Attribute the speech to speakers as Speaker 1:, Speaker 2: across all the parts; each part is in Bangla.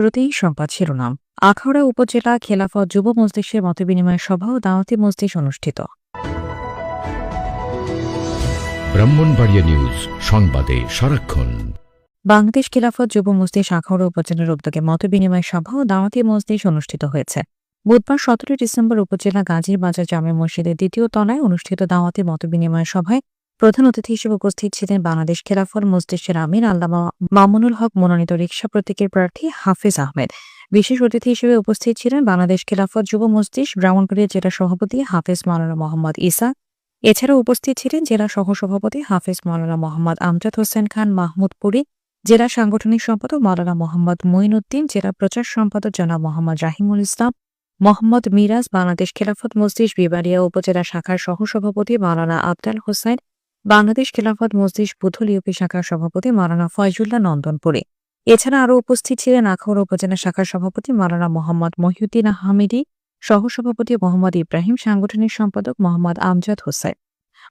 Speaker 1: শুরুতেই সংবাদ শিরোনাম। আখাউড়া উপজেলা খেলাফত যুব মজলিসের মতবিনিময় সভা ও দাওয়াতি মজলিস অনুষ্ঠিত।
Speaker 2: ব্রাহ্মণবাড়িয়া নিউজ সংবাদে সারাক্ষণ।
Speaker 1: বাংলাদেশ খেলাফত যুব মজলিস আখাউড়া উপজেলার উদ্যোগে মতবিনিময় সভা ও দাওয়াতি মজলিস অনুষ্ঠিত হয়েছে। বুধবার সতেরো ডিসেম্বর উপজেলা গাজীর বাজার জামে মসজিদের দ্বিতীয় তলায় অনুষ্ঠিত দাওয়াতি মতবিনিময় সভায় প্রধান অতিথি হিসেবে উপস্থিত ছিলেন বাংলাদেশ খেলাফত মজলিসের আমির আল্লামা মামুনুল হক, মনোনীত রিকশা প্রতীকের প্রার্থী হাফিজ আহমেদ। বিশেষ অতিথি হিসেবে উপস্থিত ছিলেন বাংলাদেশ খেলাফত যুব মজলিস ব্রাহ্মণবাড়িয়া জেলা সভাপতি হাফিজ মাওলানা মোহাম্মদ ইসা। এছাড়াও উপস্থিত ছিলেন জেলা সহসভাপতি হাফিজ মাওলানা মোহাম্মদ আমজাদ হোসেন খান মাহমুদপুরী জেলা সাংগঠনিক সম্পাদক মাওলানা মোহাম্মদ মঈনুদ্দিন, জেলা প্রচার সম্পাদক জনাব মোহাম্মদ রাহিমুল ইসলাম, মোহাম্মদ মিরাজ, বাংলাদেশ খেলাফত মজলিস বিবারিয়া উপজেলা শাখার সহসভাপতি মাওলানা আবদাল হোসেন বাংলাদেশ খেলাফত মজলিস বুধল ইউপি শাখার সভাপতি মারানা ফয়জুল্লাহ নন্দনপুরে। এছাড়া আরও উপস্থিত ছিলেন আখাউড়া উপজেলা শাখার সভাপতি মারানা মোহাম্মদ মহিউদ্দিন আহমেদি, সহসভাপতি মোহাম্মদ ইব্রাহিম, সাংগঠনিক সম্পাদক মোহাম্মদ আমজাদ হোসেন।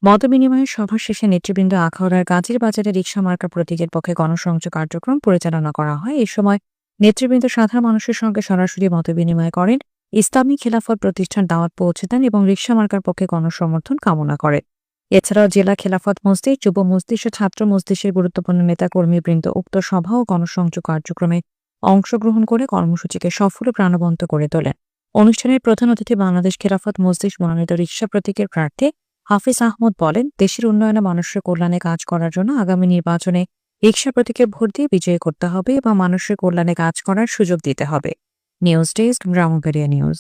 Speaker 1: মতবিনিময়ের সভা শেষে নেতৃবৃন্দ আখাউড়ার গাজীর বাজারে রিক্সা মার্কা প্রতীকের পক্ষে গণসংযোগ কার্যক্রম পরিচালনা করা হয়। এই সময় নেতৃবৃন্দ সাধারণ মানুষের সঙ্গে সরাসরি মতবিনিময় করেন, ইসলামী খেলাফত প্রতিষ্ঠান দাওয়াত পৌঁছে দেন এবং রিক্সা মার্কার পক্ষে গণসমর্থন কামনা করেন। এছাড়াও জেলা খেলাফত মসজিদ, যুব মজলিস ও ছাত্র মজলিসের গুরুত্বপূর্ণ নেতা কর্মীবৃন্দ উক্ত সভা ও গণসংযোগ কার্যক্রমে অংশগ্রহণ করে কর্মসূচিকে সফল প্রাণবন্ত করে তোলেন। অনুষ্ঠানের প্রধান অতিথি বাংলাদেশ খেলাফত মজলিস মনোনীত রিক্সা প্রতীকের প্রার্থী হাফিজ আহমদ বলেন, দেশের উন্নয়নে মানুষের কল্যাণে কাজ করার জন্য আগামী নির্বাচনে রিক্সা প্রতীকে ভোট দিয়ে বিজয়ী করতে হবে এবং মানুষের কল্যাণে কাজ করার সুযোগ দিতে হবে। News desk, Brahmanbaria news.